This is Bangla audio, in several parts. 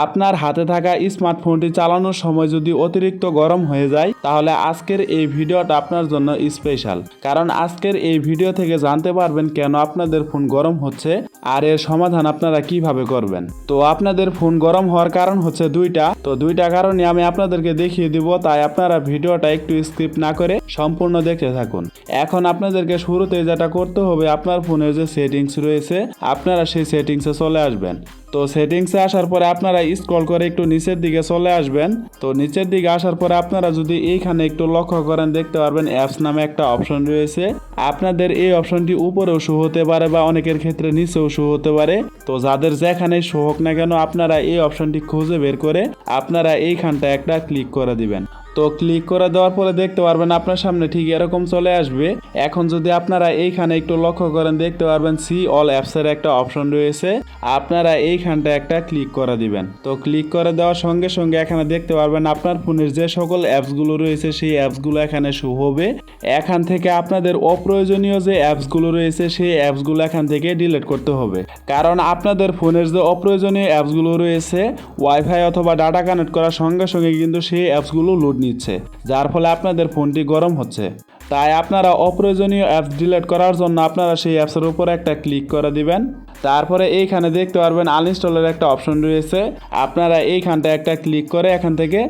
আপনার হাতে থাকা স্মার্টফোনটি চালানোর সময় যদি অতিরিক্ত গরম হয়ে যায়, তাহলে আজকের এই ভিডিওটা আপনার জন্য স্পেশাল। কারণ আজকের এই ভিডিও থেকে জানতে পারবেন কেন আপনাদের ফোন গরম হচ্ছে আর এর সমাধান আপনারা কীভাবে করবেন। তো আপনাদের ফোন গরম হওয়ার কারণ হচ্ছে দুইটা। তো দুইটা কারণে আমি আপনাদেরকে দেখিয়ে দিব, তাই আপনারা ভিডিওটা একটু স্কিপ না করে সম্পূর্ণ দেখতে থাকুন। এখন আপনাদেরকে শুরুতে যেটা করতে হবে, আপনার ফোনের যে সেটিংস রয়েছে, আপনারা সেই সেটিংসে চলে আসবেন। তো সেটিংসে আসার পরে আপনারা স্ক্রল করে একটু নিচের দিকে চলে আসবেন। তো নিচের দিকে আসার পরে আপনারা যদি এইখানে একটু লক্ষ্য করেন, দেখতে পারবেন অ্যাপস নামে একটা অপশন রয়েছে। আপনাদের এই অপশনটি উপরেও শো হতে পারে বা অনেকের ক্ষেত্রে নিচেও শো হতে পারে। তো যাদের যেখানে শো হোক না কেন, আপনারা এই অপশনটি খুঁজে বের করে আপনারা এইখানটা একটা ক্লিক করে দিবেন। তো ক্লিক করে দেওয়ার পরে দেখতে পারবেন আপনার সামনে ঠিক এরকম চলে আসবে। এখন যদি আপনারা এইখানে একটু লক্ষ্য করেন, দেখতে পারবেন সি অল অ্যাপসের একটা অপশন রয়েছে। আপনারা এইখানটা একটা ক্লিক করে দিবেন। তো ক্লিক করে দেওয়ার সঙ্গে সঙ্গে এখানে দেখতে পারবেন আপনার ফোনের যে সকল অ্যাপসগুলো রয়েছে, সেই অ্যাপসগুলো এখানে শো হবে। এখান থেকে আপনাদের অপ্রয়োজনীয় যে অ্যাপসগুলো রয়েছে, সেই অ্যাপসগুলো এখান থেকে ডিলিট করতে হবে। কারণ আপনাদের ফোনের যে অপ্রয়োজনীয় অ্যাপসগুলো রয়েছে ওয়াইফাই অথবা ডাটা কানেক্ট করার সঙ্গে সঙ্গে কিন্তু সেই অ্যাপসগুলো লোড নিচ্ছে যার ফলে আপনাদের ফোনটি গরম হচ্ছে। তাই আপনারা অপ্রয়োজনীয় অ্যাপস ডিলিট করার জন্য আপনারা সেই অ্যাপসের উপর একটা ক্লিক করে দিবেন। তারপরে এইখানে দেখতে পারবেন আনইনস্টলের একটা অপশন রয়েছে। আপনারা এইখানটা একটা ক্লিক করে এখান থেকে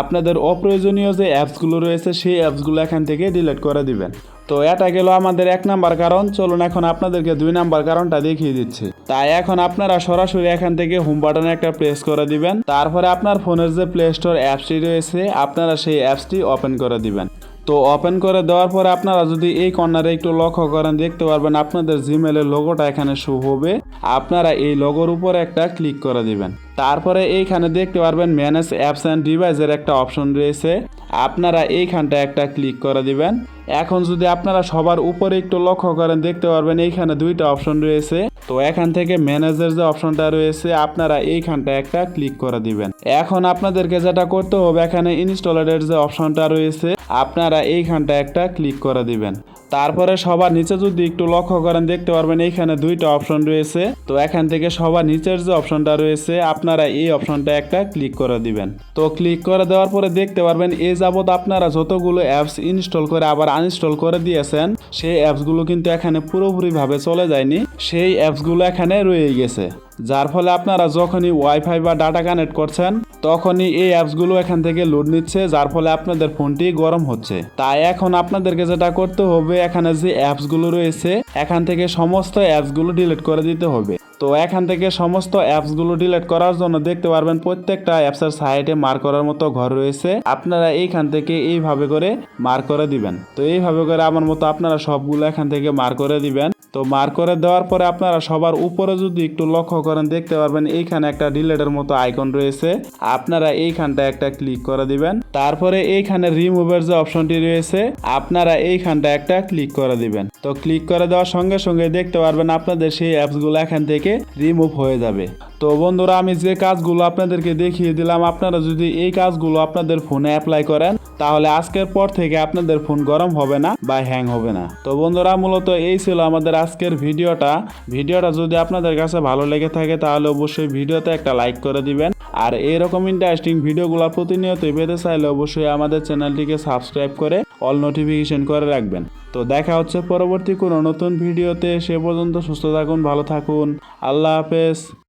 আপনাদের অপ্রয়োজনীয় যে অ্যাপসগুলো রয়েছে, সেই অ্যাপসগুলো এখান থেকে ডিলিট করে দিবেন। তো এটা গেল আমাদের এক নাম্বার কারণ। চলুন এখন আপনাদেরকে দুই নাম্বার কারণটা দেখিয়ে দিচ্ছি। তাই এখন আপনারা সরাসরি এখান থেকে হোম বাটনে একটা প্রেস করে দিবেন। তারপরে আপনার ফোনের যে প্লে স্টোর অ্যাপসটি রয়েছে, আপনারা সেই অ্যাপসটি ওপেন করে দিবেন। তো ওপেন করে দেওয়ার পরে আপনারা যদি এই কর্নারে একটু লক্ষ্য করেন, দেখতে পারবেন আপনাদের জিমেলের লোগোটা এখানে শো হবে। আপনারা এই লোগোর উপরে একটা ক্লিক করে দিবেন। তারপরে এইখানে দেখতে পারবেন ম্যানেজ অ্যাপস অ্যান্ড ডিভাইসের একটা অপশন রয়েছে। আপনারা এইখানটা একটা ক্লিক করে দিবেন। এখন যদি আপনারা সবার উপরে একটু লক্ষ্য করেন, দেখতে পারবেন এইখানে দুইটা অপশন রয়েছে। তো এখান থেকে ম্যানেজার যে অপশনটা রয়েছে, আপনারা এইখানটা একটা ক্লিক করে দিবেন। এখন আপনাদেরকে যেটা করতে হবে, এখানে ইনস্টলের যে অপশনটা রয়েছে আপনারা এইখানটা একটা ক্লিক করে দিবেন। তারপরে সবার নিচে যদি একটু লক্ষ্য করেন, দেখতে পারবেন এইখানে দুইটা অপশন রয়েছে। তো এখান থেকে সবার নিচের যে অপশনটা রয়েছে, আপনারা এই অপশনটা একটা ক্লিক করে দিবেন। তো ক্লিক করে দেওয়ার পরে দেখতে পারবেন, এ যাবৎ আপনারা যতগুলো অ্যাপস ইনস্টল করে আবার আনইনস্টল করে দিয়েছেন, সেই অ্যাপসগুলো কিন্তু এখানে পুরোপুরিভাবে চলে যায়নি। সেই অ্যাপসগুলো এখানে রয়ে গেছে। যার ফলে আপনারা যখনই ওয়াইফাই বা ডাটা কানেক্ট করছেন তখনই এই অ্যাপসগুলো এখান থেকে লোড নিচ্ছে, যার ফলে আপনাদের ফোনটি গরম হচ্ছে। তাই এখন আপনাদেরকে যেটা করতে হবে, এখানে যে অ্যাপসগুলো রয়েছে, এখান থেকে সমস্ত অ্যাপসগুলো ডিলিট করে দিতে হবে। তো এখান থেকে সমস্ত অ্যাপসগুলো ডিলিট করার জন্য দেখতে পারবেন, প্রত্যেকটা অ্যাপসের সাইডে মার করার মতো ঘর রয়েছে। আপনারা এইখান থেকে এইভাবে করে মার করে দিবেন। তো এইভাবে করে আমার মতো আপনারা সবগুলো এখান থেকে মার করে দিবেন। তো মার করে দেওয়ার পরে আপনারা সবার উপরে যদি একটু লক্ষ্য করেন, দেখতে পারবেন এইখানে একটা ডিলেটের মতো আইকন রয়েছে। আপনারা এইখানটা একটা ক্লিক করে দিবেন। তারপরে এইখানে রিমুভের যে অপশনটি রয়েছে, আপনারা এইখানটা একটা ক্লিক করে দিবেন। তো ক্লিক করে দেওয়ার সঙ্গে সঙ্গে দেখতে পারবেন আপনাদের সেই অ্যাপসগুলো এখান থেকে রিমুভ হয়ে যাবে। তো বন্ধুরা, আমি যে কাজগুলো আপনাদেরকে দেখিয়ে দিলাম, আপনারা যদি এই কাজগুলো আপনাদের ফোনে অ্যাপ্লাই করেন তাহলে আজকের পর থেকে আপনাদের ফোন গরম হবে না বা হ্যাং হবে না। তো বন্ধুরা, মূলত এই ছিল আমাদের আজকের ভিডিওটা। ভিডিওটা যদি আপনাদের কাছে ভালো লেগে থাকে, তাহলে অবশ্যই ভিডিওতে একটা লাইক করে দিবেন। আর এরকম ইন্টারেস্টিং ভিডিওগুলো প্রতিনিয়তই পেতে চাইলে অবশ্যই আমাদের চ্যানেলটিকে সাবস্ক্রাইব করে অল নোটিফিকেশন করে রাখবেন। তো দেখা হচ্ছে পরবর্তী কোনো নতুন ভিডিওতে। সে পর্যন্ত সুস্থ থাকুন, ভালো থাকুন। আল্লাহ হাফেজ।